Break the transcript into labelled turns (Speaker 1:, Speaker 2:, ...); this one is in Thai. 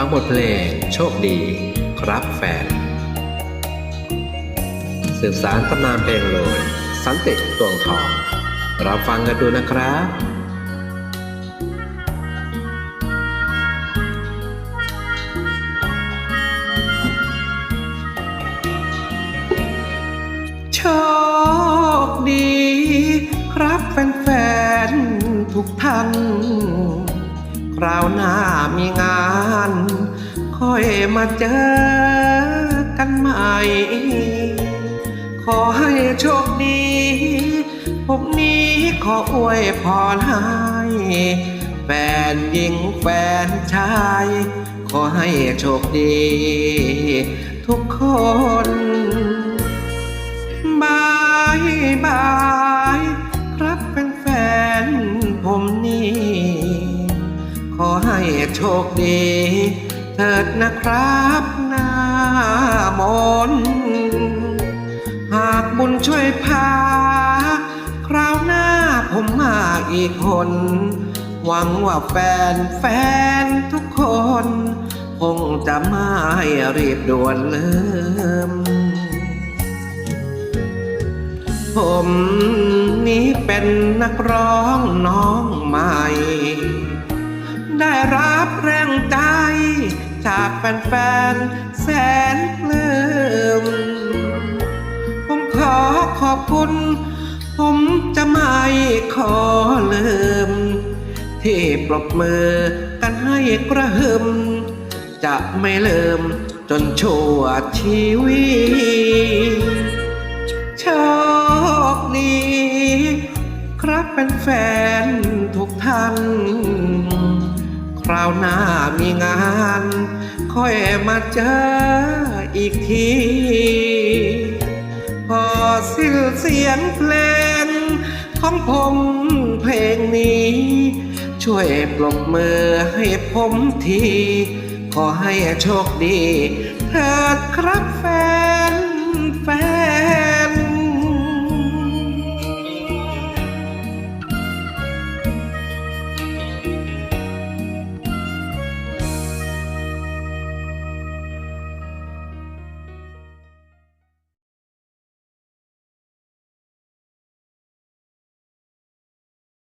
Speaker 1: ฟังบทเพลงโชคดี ครับแฟน สืบสารตำนานเพลงโรยสันติตวงทองเราฟังกันดูนะครับโชคดี ครับแฟนๆทุกท่านคราวหน้ามีงาน ค่อยมาเจอกันใหม่ ขอให้โชคดีผมนี้ขออวยพรให้ แฟนหญิงแฟนชาย ขอให้โชคดี ทุกคนบายบาย ให้โชคดี เถิดนะครับหน้ามน หากบุญช่วยพา คราวหน้าผมมาอีกคน หวังว่าแฟนแฟนทุกคน คงจะไม่รีบด่วนลืมผมนี้เป็นนักร้องน้องใหม่ ได้รับแรงใจ จากแฟนๆแสนปลื้มผมขอขอบคุณ ผมจะไม่ขอลืม ที่ปรบมือกันให้กระหึ่มจะไม่ลืมจนชั่วชีวิตโชคดีครับเป็นแฟนทุกท่าน คราวหน้ามีงาน ค่อยมาเจออีกที พอสิ้นเสียงเพลง ของผมเพลงนี้ ช่วยปลบมือให้ผมที ขอให้โชคดีเถิดครับแฟนแฟน